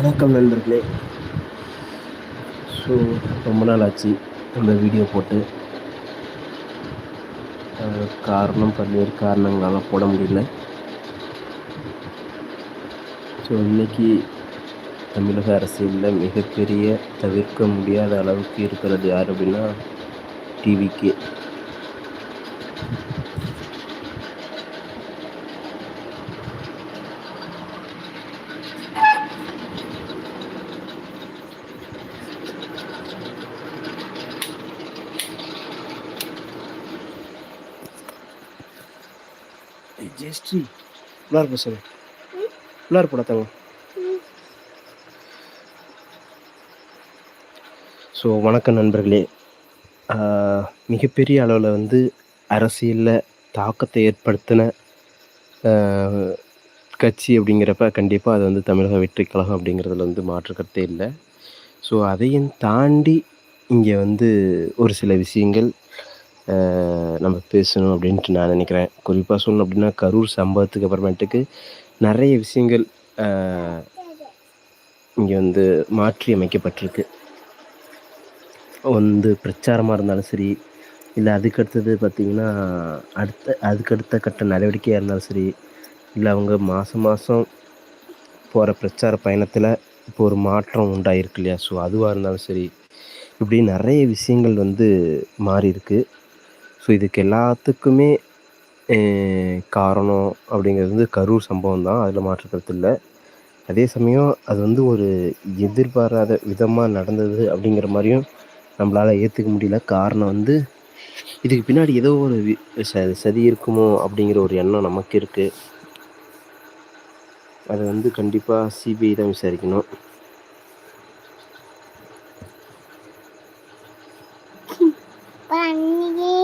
வணக்கம் நண்பர்களே. ஸோ ரொம்ப நாள் ஆச்சு இந்த வீடியோ போட்டு. காரணம் பல்வேறு காரணங்களால் போட முடியல. ஸோ இன்றைக்கி தமிழக அரசியலில் மிகப்பெரிய தவிர்க்க முடியாத அளவுக்கு இருக்கிறது யார் அப்படின்னா டிவிக்கு உள்ளார போ சொல்லு உள்ளார போட தங்க ஸோ வணக்கம் நண்பர்களே. மிகப்பெரிய அளவில் வந்து அரசியலில் தாக்கத்தை ஏற்படுத்தின கட்சி அப்படிங்கிறப்ப கண்டிப்பாக அது வந்து தமிழக வெற்றி கழகம் அப்படிங்கிறதுல வந்து மாற்று கருத்தே இல்லை. ஸோ அதையும் தாண்டி இங்கே வந்து ஒரு சில விஷயங்கள் நம்ம பேசணும் அப்படின்ட்டு நான் நினைக்கிறேன். குறிப்பாக சொல்லணும் அப்படின்னா கரூர் சம்பவத்துக்கு அப்புறமேட்டுக்கு நிறைய விஷயங்கள் இங்கே வந்து மாற்றி அமைக்கப்பட்டிருக்கு. வந்து பிரச்சாரமாக இருந்தாலும் சரி இல்லை அதுக்கடுத்தது பார்த்திங்கன்னா அடுத்த அதுக்கடுத்த கட்ட நடவடிக்கையாக இருந்தாலும் சரி இல்லை அவங்க மாதம் மாதம் போகிற பிரச்சார பயணத்தில் இப்போ ஒரு மாற்றம் உண்டாயிருக்கு இல்லையா? ஸோ அதுவாக இருந்தாலும் சரி இப்படி நிறைய விஷயங்கள் வந்து மாறி இருக்குது ஸோ இதுக்கு எல்லாத்துக்குமே காரணம் அப்படிங்கிறது வந்து கரூர் சம்பவம் தான். அதில் மாற்றுக்கிறது இல்லை. அதே சமயம் அது வந்து ஒரு எதிர்பாராத விதமாக நடந்தது அப்படிங்கிற மாதிரியும் நம்மளால் ஏற்றுக்க முடியல. காரணம் வந்து இதுக்கு பின்னாடி ஏதோ ஒரு வி- ச- சதி இருக்குமோ அப்படிங்கிற ஒரு எண்ணம் நமக்கு இருக்குது அதை வந்து கண்டிப்பாக சிபிஐ தான் விசாரிக்கணும் பண்ணியே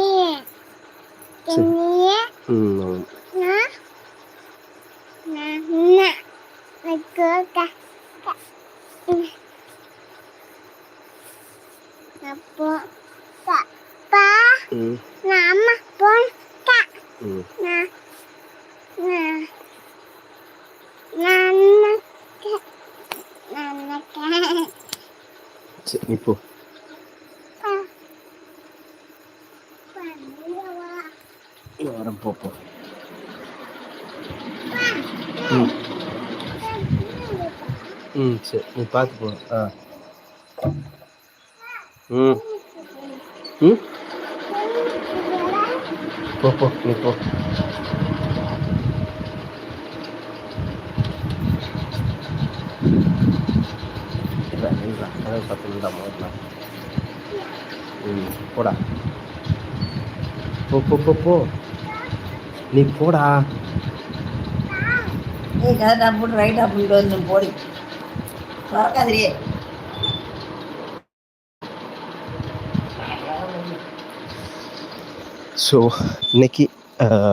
சரி. பண்ணியே ம் ஆமாம். நான் நான் நான் வைக்க அப்போ பா ம் நான் அம்மா போன் ம் நான் நான் நான் நான் சரி நீ போ நான் வரேன் போ போ ம் ம் சரி நீ பார்த்து போ ஆ ம் ம் போ போ நீ போ இல்லை இல்லை அதான் பத்து நிமிடம் முதல்ல ம் போடா போ போ போ போ நீ போடா ஏய் கரெக்டாக போட்டு ரைட்டாக போயிட்டு வந்து போடி பார்க்காதிரியே ஸோ இன்னைக்கு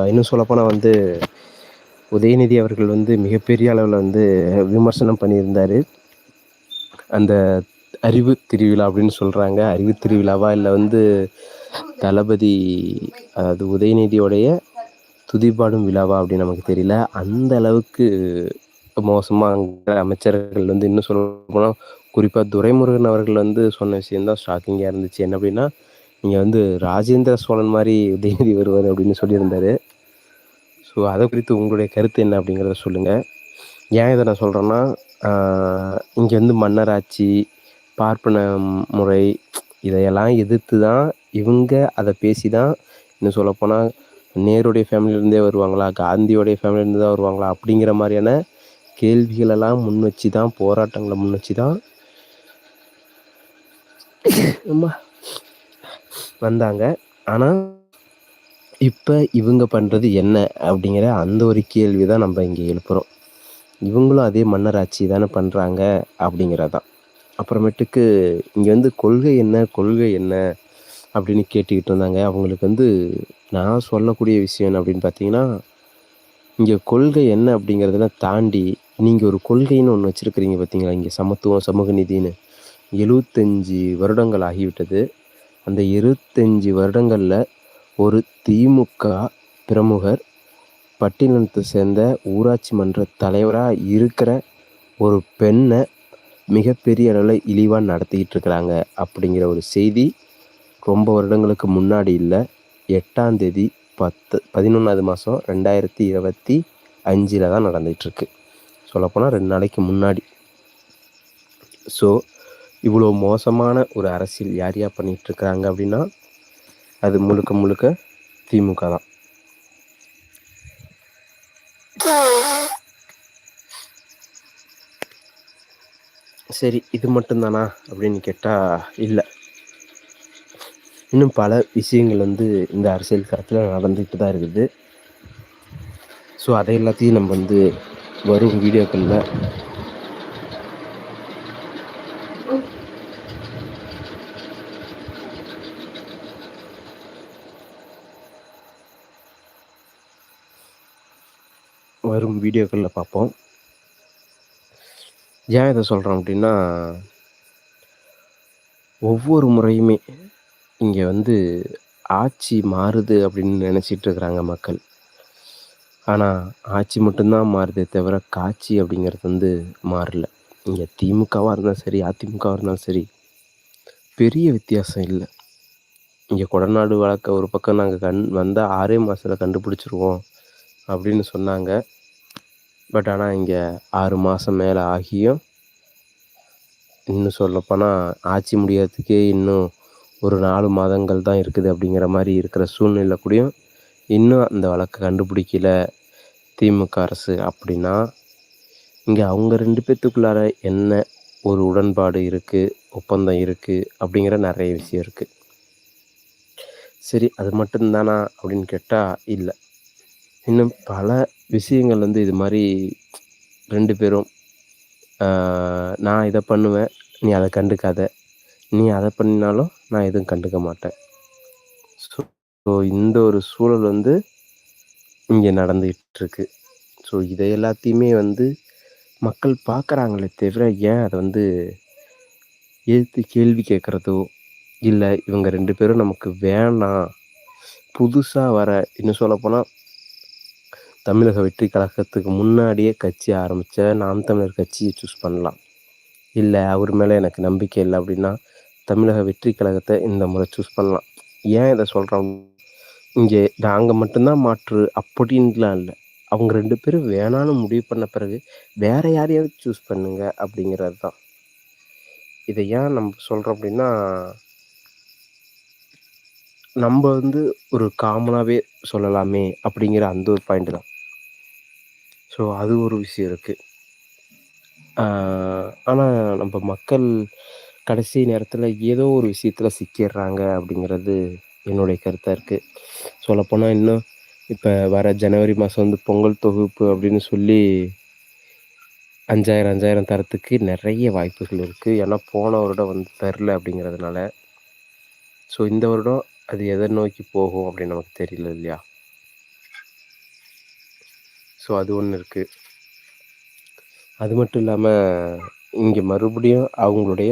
இன்னும் சொல்லப்போனால் வந்து உதயநிதி அவர்கள் வந்து மிகப்பெரிய அளவில் வந்து விமர்சனம் பண்ணியிருந்தார். அந்த அறிவு திருவிழா அப்படின்னு சொல்கிறாங்க அறிவு திருவிழாவா? இல்லை வந்து தளபதி அதாவது உதயநிதியோடைய துதிபாடும் விழாவா அப்படின்னு நமக்கு தெரியல. அந்த அளவுக்கு மோசமாக அங்கே அமைச்சர்கள் வந்து இன்னும் சொல்ல போனால் குறிப்பாக துரைமுருகன் அவர்கள் வந்து சொன்ன விஷயம்தான் ஷாக்கிங்காக இருந்துச்சு. என்ன அப்படின்னா நீங்கள் வந்து ராஜேந்திர சோழன் மாதிரி உதயநிதி வருவார் அப்படின்னு சொல்லியிருந்தார். ஸோ அதை குறித்து உங்களுடைய கருத்து என்ன அப்படிங்கிறத சொல்லுங்கள் ஏன் இதை நான் சொல்கிறேன்னா இங்கே வந்து மன்னராட்சி பார்ப்பன முறை இதையெல்லாம் எதிர்த்து தான் இவங்க அதை பேசி தான் இன்னும் சொல்லப்போனால் நேருடைய ஃபேமிலியிலேருந்தே வருவாங்களா காந்தியோடைய ஃபேமிலியிலேருந்து தான் வருவாங்களா அப்படிங்கிற மாதிரியான கேள்விகளெல்லாம் முன் வச்சு தான் போராட்டங்களை முன் வச்சு தான் அம்மா வந்தாங்க. ஆனால் இப்போ இவங்க பண்ணுறது என்ன அப்படிங்கிற அந்த ஒரு கேள்வி தான் நம்ம இங்கே எழுப்புகிறோம் இவங்களும் அதே மன்னராட்சி தானே பண்ணுறாங்க அப்படிங்கிறதான். அப்புறமேட்டுக்கு இங்கே வந்து கொள்கை என்ன கொள்கை என்ன அப்படின்னு கேட்டுக்கிட்டு இருந்தாங்க. அவங்களுக்கு வந்து நான் சொல்லக்கூடிய விஷயம் என்ன அப்படின்னு பார்த்தீங்கன்னா இங்கே கொள்கை என்ன அப்படிங்கிறதெல்லாம் தாண்டி நீங்கள் ஒரு கொள்கைன்னு ஒன்று வச்சுருக்கிறீங்க பார்த்தீங்களா இங்கே சமத்துவம் சமூக நீதின்னு. எழுபத்தஞ்சி வருடங்கள் ஆகிவிட்டது. அந்த இருபத்தஞ்சி வருடங்களில் ஒரு திமுக பிரமுகர் பட்டினத்தை சேர்ந்த ஊராட்சி மன்ற தலைவராக இருக்கிற ஒரு பெண்ணை மிகப்பெரிய அளவில் இழிவாக நடத்திக்கிட்டு இருக்கிறாங்க அப்படிங்கிற ஒரு செய்தி ரொம்ப வருடங்களுக்கு முன்னாடி இல்லை. எட்டாம் தேதி பத்து பதினொன்றாவது மாதம் ரெண்டாயிரத்தி இருபத்தி அஞ்சில் தான் நடந்துகிட்ருக்கு சொல்லப்போனால் ரெண்டு நாளைக்கு முன்னாடி. ஸோ இவ்வளோ மோசமான ஒரு அரசியல் யார் யார் பண்ணிகிட்ருக்குறாங்க அப்படின்னா அது முழுக்க முழுக்க திமுக தான். சரி இது மட்டும்தானா அப்படின்னு கேட்டால் இல்லை. இன்னும் பல விஷயங்கள் வந்து இந்த அரசியல் களத்தில் நடந்துக்கிட்டு தான் இருக்குது. ஸோ அதை எல்லாத்தையும் நம்ம வந்து வரும் வீடியோக்களில் வரும் வீடியோக்களில் பார்ப்போம். ஏன் இதை சொல்கிறோம் அப்படின்னா ஒவ்வொரு முறையுமே இங்கே வந்து ஆட்சி மாறுது அப்படின்னு நினச்சிட்டு இருக்கிறாங்க மக்கள். ஆனால் ஆட்சி மட்டும்தான் மாறுதே தவிர காட்சி அப்படிங்கிறது வந்து மாறல. இங்கே திமுகவாக இருந்தாலும் சரி அதிமுகவாக இருந்தாலும் சரி பெரிய வித்தியாசம் இல்லை. இங்கே கொடநாடு வழக்க ஒரு பக்கம் நாங்கள் கண் வந்தால் ஆறே மாதத்தில் கண்டுபிடிச்சிருவோம் அப்படின்னு சொன்னாங்க. பட் ஆனால் இங்கே ஆறு மாதம் மேலே ஆகியும் இன்னும் சொல்லப்போனால் ஆட்சி முடியறதுக்கே இன்னும் ஒரு நாலு மாதங்கள் தான் இருக்குது அப்படிங்கிற மாதிரி இருக்கிற சூழ்நிலை கூடயும் இன்னும் அந்த வழக்கை கண்டுபிடிக்கல திமுக அரசு அப்படின்னா இங்கே அவங்க ரெண்டு பேர்த்துக்குள்ளார என்ன ஒரு உடன்பாடு இருக்குது ஒப்பந்தம் இருக்குது அப்படிங்கிற நிறைய விஷயம் இருக்குது சரி அது மட்டும்தானா அப்படின்னு கேட்டால் இல்லை. இன்னும் பல விஷயங்கள் வந்து இது மாதிரி ரெண்டு பேரும் நான் இதை பண்ணுவேன் நீ அதை கண்டுக்காத. நீ அதை பண்ணினாலும் நான் எதுவும் கண்டுக்க மாட்டேன். ஸோ இந்த ஒரு சூழல் வந்து இங்கே நடந்துகிட்டு இருக்கு ஸோ இதை எல்லாத்தையுமே வந்து மக்கள் பார்க்குறாங்களே தவிர ஏன் அதை வந்து எதிர்த்து கேள்வி கேட்குறதோ இல்லை இவங்க ரெண்டு பேரும் நமக்கு வேணாம் புதுசாக வர இன்னும் சொல்லப்போனால் தமிழக வெற்றி கழகத்துக்கு முன்னாடியே கட்சி ஆரம்பித்த நாம் தமிழர் கட்சியை சூஸ் பண்ணலாம். இல்லை அவர் மேலே எனக்கு நம்பிக்கை இல்லை அப்படின்னா தமிழக வெற்றி கழகத்தை இந்த முறை சூஸ் பண்ணலாம். ஏன் இதை சொல்கிறோம் இங்கே நாங்கள் மட்டும்தான் மாற்று அப்படின்லாம் இல்லை. அவங்க ரெண்டு பேரும் வேணான்னு முடிவு பண்ண பிறகு வேற யாரையாவது சூஸ் பண்ணுங்க அப்படிங்கிறது தான். இதை ஏன் நம்ம சொல்கிறோம் அப்படின்னா நம்ம வந்து ஒரு காமனாகவே சொல்லலாமே அப்படிங்கிற அந்த ஒரு பாயிண்ட் தான். ஸோ அது ஒரு விஷயம் இருக்குது ஆனால் நம்ம மக்கள் கடைசி நேரத்தில் ஏதோ ஒரு விஷயத்தில் சிக்கிடுறாங்க அப்படிங்கிறது என்னுடைய கருத்தாக இருக்குது சொல்லப்போனால் இன்னும் இப்போ வர ஜனவரி மாதம் வந்து பொங்கல் தொகுப்பு அப்படின்னு சொல்லி அஞ்சாயிரம் அஞ்சாயிரம் தரத்துக்கு நிறைய வாய்ப்புகள் இருக்குது ஏன்னா போன வருடம் வந்து தரல அப்படிங்கிறதுனால. ஸோ இந்த வருடம் அது எதை நோக்கி போகும் அப்படின்னு நமக்கு தெரியல இல்லையா? ஸோ அது ஒன்று இருக்குது அது மட்டும் இல்லாமல் இங்கே மறுபடியும் அவங்களுடைய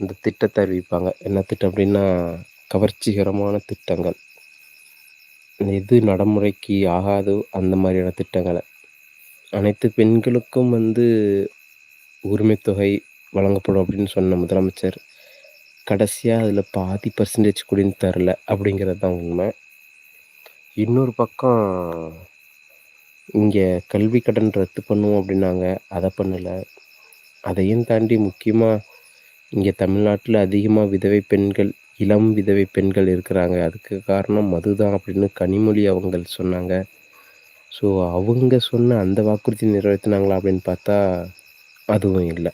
இந்த திட்டத்தை அறிவிப்பாங்க. என்ன திட்டம் அப்படின்னா கவர்ச்சிகரமான திட்டங்கள். எது நடைமுறைக்கு ஆகாதோ அந்த மாதிரியான திட்டங்களை. அனைத்து பெண்களுக்கும் வந்து உரிமைத்தொகை வழங்கப்படும் அப்படின்னு சொன்ன முதலமைச்சர். கடைசியாக அதில் பாதி பர்சன்டேஜ் கூடன்னு தரல அப்படிங்கிறது தான் உண்மை. இன்னொரு பக்கம் இங்கே கல்வி கடன் ரத்து பண்ணுவோம் அப்படின்னாங்க. அதை பண்ணலை. அதையும் தாண்டி முக்கியமாக இங்கே தமிழ்நாட்டில் அதிகமாக விதவை பெண்கள் இளம் விதவை பெண்கள் இருக்கிறாங்க. அதுக்கு காரணம் மதுதான் அப்படின்னு கனிமொழி அவங்க சொன்னாங்க. ஸோ அவங்க சொன்ன அந்த வாக்குறுதி நிறைவேற்றினாங்களா அப்படின்னு பார்த்தா அதுவும் இல்லை.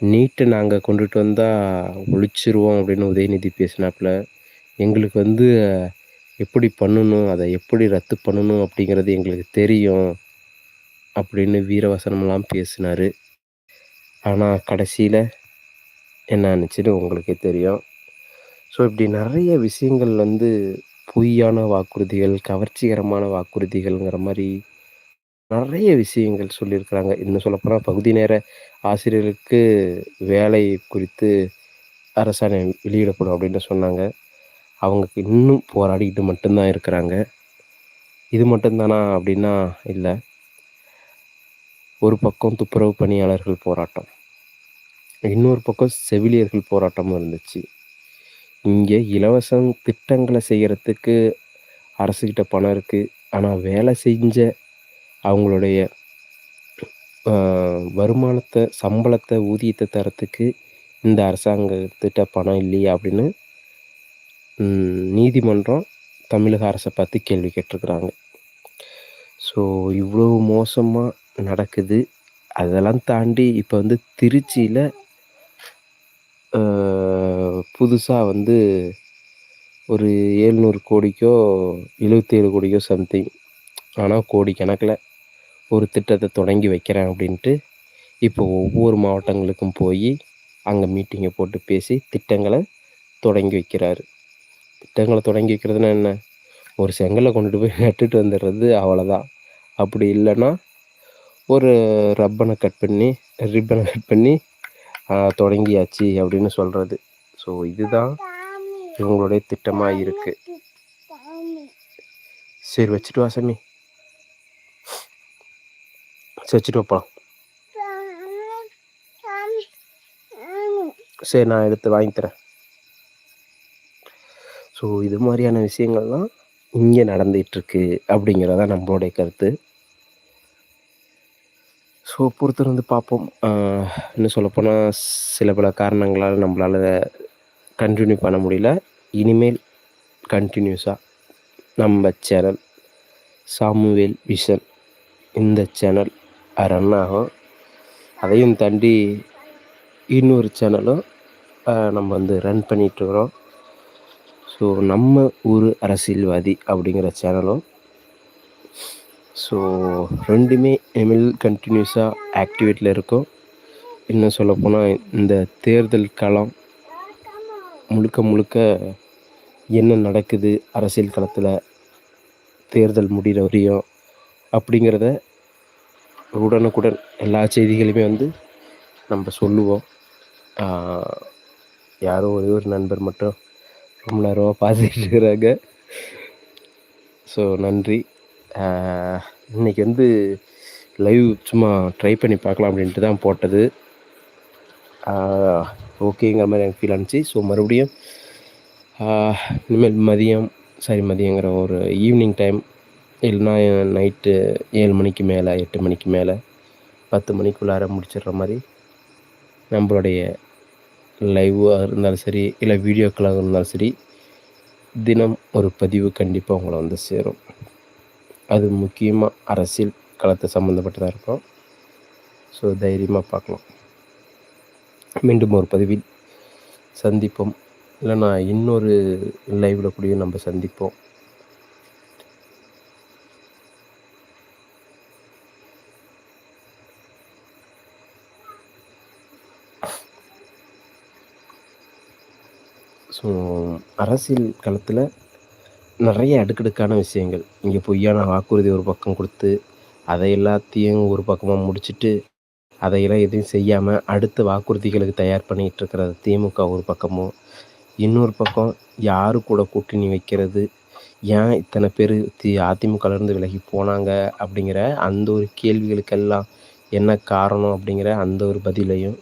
நீட்டை நாங்கள் கொண்டுட்டு வந்தால் ஒழிச்சிருவோம் அப்படின்னு உதயநிதி பேசினாப்புல எங்களுக்கு வந்து எப்படி பண்ணணும் அதை எப்படி ரத்து பண்ணணும் அப்படிங்கிறது எங்களுக்கு தெரியும் அப்படின்னு வீரவசனமெல்லாம் பேசினார். ஆனால் கடைசியில் என்ன ஆச்சுன்னு உங்களுக்கே தெரியும். ஸோ இப்படி நிறைய விஷயங்கள் வந்து பொய்யான வாக்குறுதிகள் கவர்ச்சிகரமான வாக்குறுதிகள்ங்கிற மாதிரி நிறைய விஷயங்கள் சொல்லியிருக்கிறாங்க. இன்னும் சொல்லப்போனால் பகுதி நேர ஆசிரியர்களுக்கு வேலை குறித்து அரசாணை வெளியிடப்படும் அப்படின்னு சொன்னாங்க. அவங்க இன்னும் போராடிக்கிட்டு மட்டும்தான் இருக்கிறாங்க. இது மட்டும்தானா அப்படின்னா இல்லை. ஒரு பக்கம் துப்புரவு பணியாளர்கள் போராட்டம் இன்னொரு பக்கம் செவிலியர்கள் போராட்டமும் இருந்துச்சு. இங்கே இலவசம் திட்டங்களை செய்கிறதுக்கு அரசுக்கிட்ட பணம் இருக்குது ஆனால் வேலை செஞ்ச அவங்களுடைய வருமானத்தை சம்பளத்தை ஊதியத்தை தரத்துக்கு இந்த அரசாங்கத்திட்ட பணம் இல்லையா அப்படின்னு நீதிமன்றம் தமிழக அரசை பார்த்து கேள்வி கேட்டிருக்கிறாங்க. ஸோ இவ்வளோ மோசமாக நடக்குது. அதெல்லாம் தாண்டி இப்போ வந்து திருச்சியில் புதுசாக வந்து ஒரு ஏழ்நூறு கோடிக்கோ எழுபத்தேழு கோடிக்கோ சம்திங் ஆனால் கோடி கணக்கில் ஒரு திட்டத்தை தொடங்கி வைக்கிறேன் அப்படின்ட்டு இப்போ ஒவ்வொரு மாவட்டங்களுக்கும் போய் அங்கே மீட்டிங்கை போட்டு பேசி திட்டங்களை தொடங்கி வைக்கிறாரு. திட்டங்களை தொடங்கி வைக்கிறதுனா என்ன? ஒரு செங்கலை கொண்டுட்டு போய் நட்டுட்டு வந்துடுறது அவ்வளோதான் அப்படி இல்லைன்னா ஒரு ரப்பனை கட் பண்ணி ரிப்பனை கட் பண்ணி தொடங்கியாச்சு அப்படின்னு சொல்கிறது ஸோ இதுதான் இவங்களுடைய திட்டமாக இருக்குது சரி வச்சுட்டு வா சாமி. சரி வச்சுட்டு வாப்பா சரி நான் எடுத்து வாங்கி தரேன். ஸோ இது மாதிரியான விஷயங்கள்லாம் இங்கே நடந்துகிட்ருக்கு அப்படிங்கிறதா நம்மளுடைய கருத்து. ஸோ பொறுத்திருந்து பார்ப்போம். இன்னும் சொல்லப்போனால் சில பல காரணங்களால் நம்மளால் கண்டினியூ பண்ண முடியல. இனிமேல் கண்டினியூஸாக நம்ம சேனல் சாமுவேல் விஷன் இந்த சேனல் ரன் ஆகும். அதையும் தாண்டி இன்னொரு சேனலும் நம்ம வந்து ரன் பண்ணிகிட்ருக்குறோம் ஸோ நம்ம ஊர் அரசியல்வாதி அப்படிங்கிற சேனலும் ஸோ ரெண்டுமே இனிமேல் கண்டினியூஸாக ஆக்டிவேட்டில் இருக்கும். இன்னும் சொல்லப்போனால் இந்த தேர்தல் களம் முழுக்க முழுக்க என்ன நடக்குது அரசியல் களத்தில் தேர்தல் முடிகிற வரையும் அப்படிங்கிறத உடனுக்குடன் எல்லா செய்திகளுமே வந்து நம்ம சொல்லுவோம். யாரோ ஒரே ஒரு நண்பர் மட்டும் ரொம்ப நேரமாக பார்த்துட்டு இருக்கிறாங்க. ஸோ நன்றி. இன்றைக்கி இன்னைக்கு வந்து லைவ் சும்மா ட்ரை பண்ணி பார்க்கலாம் அப்படின்ட்டு தான் போட்டது. ஓகேங்கிற மாதிரி எனக்கு ஃபீல் ஆனிச்சு. ஸோ மறுபடியும் இனிமேல் மதியம் சாரி மதியங்கிற ஒரு ஈவினிங் டைம் இல்லைன்னா நைட்டு ஏழு மணிக்கு மேலே எட்டு மணிக்கு மேலே பத்து மணிக்குள்ளார முடிச்சிடுற மாதிரி நம்மளுடைய லைவாக இருந்தாலும் சரி இல்லை வீடியோக்களாக இருந்தாலும் சரி தினம் ஒரு பதிவு கண்டிப்பாக உங்களை வந்து சேரும். அது முக்கியமாக அரசியல் களத்தை சம்மந்தப்பட்டதாக இருக்கும் ஸோ தைரியமாக பார்க்கலாம். மீண்டும் ஒரு பதிவில் சந்திப்போம். இல்லைனா இன்னொரு லைவில் கூடயும் நம்ம சந்திப்போம். ஸோ அரசியல் களத்தில் நிறைய அடுக்கடுக்கான விஷயங்கள். இங்கே பொய்யான வாக்குறுதி ஒரு பக்கம் கொடுத்து அதை எல்லாத்தையும் ஒரு பக்கமாக முடிச்சுட்டு அதையெல்லாம் எதுவும் செய்யாமல் அடுத்த வாக்குறுதிகளுக்கு தயார் பண்ணிகிட்டு இருக்கிறது திமுக ஒரு பக்கமும் இன்னொரு பக்கம் யாரு கூட கூட்டணி வைக்கிறது? ஏன் இத்தனை பேர் தி அதிமுகலேருந்து விலகி போனாங்க? அப்படிங்கிற அந்த ஒரு கேள்விகளுக்கெல்லாம் என்ன காரணம் அப்படிங்கிற அந்த ஒரு பதிலையும்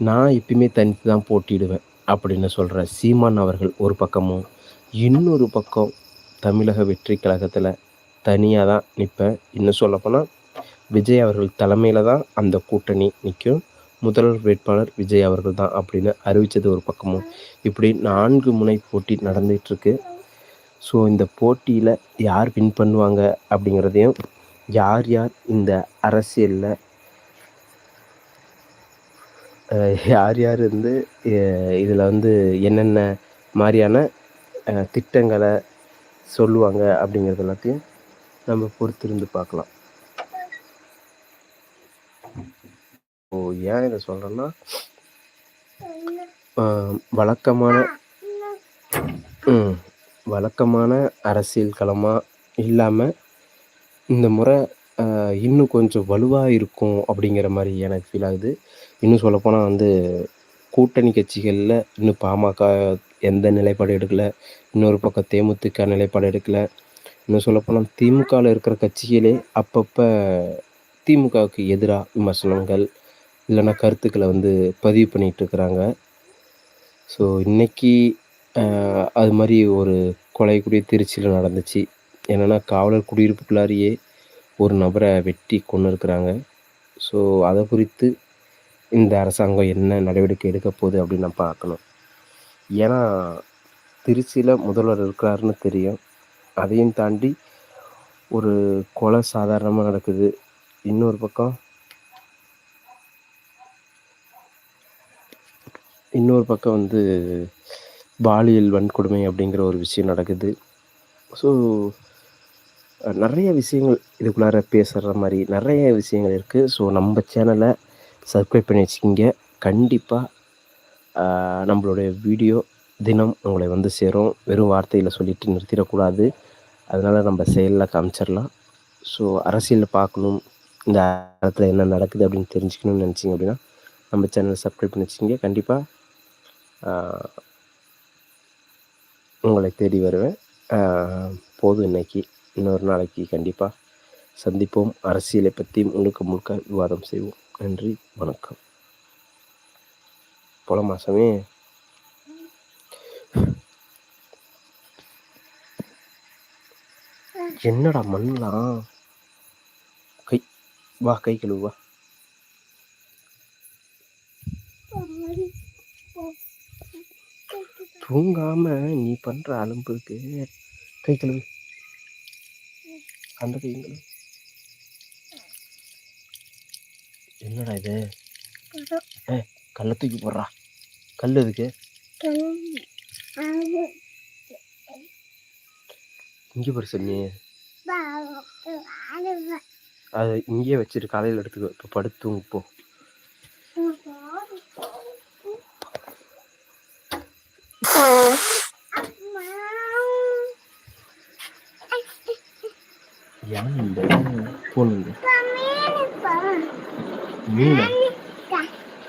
நான் எப்பயுமே தனித்து தான் போட்டிடுவேன் அப்படின்னு சொல்கிற சீமான் அவர்கள் ஒரு பக்கமும் இன்னொரு பக்கம் தமிழக வெற்றி கழகத்தில் தனியாக தான் நிற்பேன் இன்னும் சொல்லப்போனால் விஜய் அவர்கள் தலைமையில் தான் அந்த கூட்டணி நிற்கும். முதல்வர் வேட்பாளர் விஜய் அவர்கள் தான் அப்படின்னு அறிவித்தது ஒரு பக்கமும். இப்படி நான்கு முனை போட்டி நடந்துகிட்ருக்கு ஸோ இந்த போட்டியில் யார் வின் பண்ணுவாங்க அப்படிங்கிறதையும் யார் யார் இந்த அரசியலில் யார் யார் வந்து இதில் வந்து என்னென்ன மாதிரியான திட்டங்களை சொல்லுவாங்க அப்படிங்கிறது எல்லாத்தையும் நம்ம பொறுத்திருந்து பார்க்கலாம். ஏன் இதை சொல்கிறேன்னா வழக்கமான ம், வழக்கமான அரசியல் களமாக இல்லாமல் இந்த முறை இன்னும் கொஞ்சம் வலுவாக இருக்கும் அப்படிங்கிற மாதிரி எனக்கு ஃபீல் ஆகுது. இன்னும் சொல்லப்போனால் வந்து கூட்டணி கட்சிகளில் இன்னும் பாமக எந்த நிலைப்பாடு எடுக்கலை இன்னொரு பக்கம் தேமுதிக நிலைப்பாடு எடுக்கலை. இன்னும் சொல்லப்போனால் திமுகவில் இருக்கிற கட்சிகளே அப்பப்போ திமுகவுக்கு எதிராக விமர்சனங்கள் இல்லைன்னா கருத்துக்களை வந்து பதிவு பண்ணிகிட்ருக்குறாங்க. ஸோ இன்றைக்கி அது மாதிரி ஒரு கொலை திருச்சியில் நடந்துச்சு. என்னென்னா காவலர் குடியிருப்புக்குள்ளாரியே ஒரு நபரை வெட்டி கொண்டு இருக்கிறாங்க ஸோ அதை குறித்து இந்த அரசாங்கம் என்ன நடவடிக்கை எடுக்க போகுது அப்படின்னு நான் பார்க்கணும். ஏன்னா திருச்சியில் முதல்வர் இருக்கிறாருன்னு தெரியும். அதையும் தாண்டி ஒரு கொலை சாதாரணமாக நடக்குது. இன்னொரு பக்கம் இன்னொரு பக்கம் வந்து பாலியல் வன்கொடுமை அப்படிங்கிற ஒரு விஷயம் நடக்குது. ஸோ நிறைய விஷயங்கள் இதுக்குள்ளார பேசுகிற மாதிரி நிறைய விஷயங்கள் இருக்குது ஸோ நம்ம சேனலை சப்ஸ்கிரைப் பண்ணி வச்சுக்கிங்க. கண்டிப்பாக நம்மளுடைய வீடியோ தினம் உங்களை வந்து சேரும். வெறும் வார்த்தையில் சொல்லிட்டு நிறுத்திடக்கூடாது. அதனால் நம்ம செயலில் காமிச்சிடலாம். ஸோ அரசியலில் பார்க்கணும். இந்த இடத்துல என்ன நடக்குது அப்படின்னு தெரிஞ்சுக்கணும்னு நினச்சிங்க அப்படின்னா நம்ம சேனலை சப்ஸ்கிரைப் பண்ணி வச்சுக்கிங்க. கண்டிப்பாக உங்களை தேடி வருவேன். போதும் இன்னைக்கு. இன்னொரு நாளைக்கு கண்டிப்பாக சந்திப்போம். அரசியலை பற்றி முழுக்க முழுக்க விவாதம் செய்வோம். நன்றி. வணக்கம். போல மாதமே என்னடா மண்ணலாம் கை வா கை கழுவு வா. தூங்காம நீ பண்ற அலும்புக்கு கை கழுவு. அந்த கை கழுவு. என்னடா இது? ஏ கல்லை தூக்கி போடுறா. கல் எதுக்கு? இங்கே போய் சொல்லி. அது இங்கேயே வச்சுட்டு காலையில் எடுத்துக்கோ. இப்போ படுத்து போ ஏன் இந்த போனுங்க மீனா.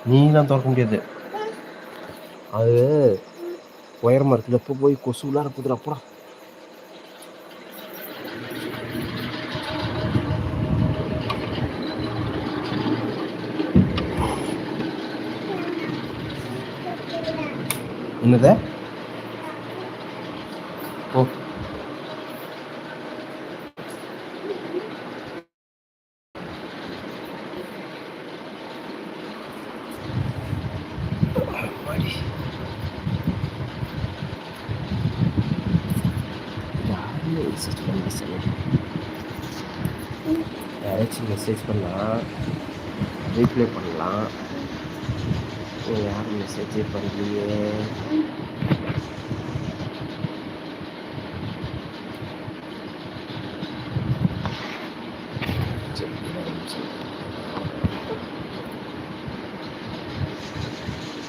நீலாம் திறக்க முடியாது. அது உயரமாக இருக்குல்ல இப்போ போய் கொசு உள்ளார போதுடா அப்புறம் என்னது ஓ அம்மாடி. யாருமே மெசேஜ் பண்ண சொல்லு ஏதாச்சும் மெசேஜ் பண்ணால் ரீப்ளை பண்ணலாம். யாரும் மெசேஜே பண்ணலையே.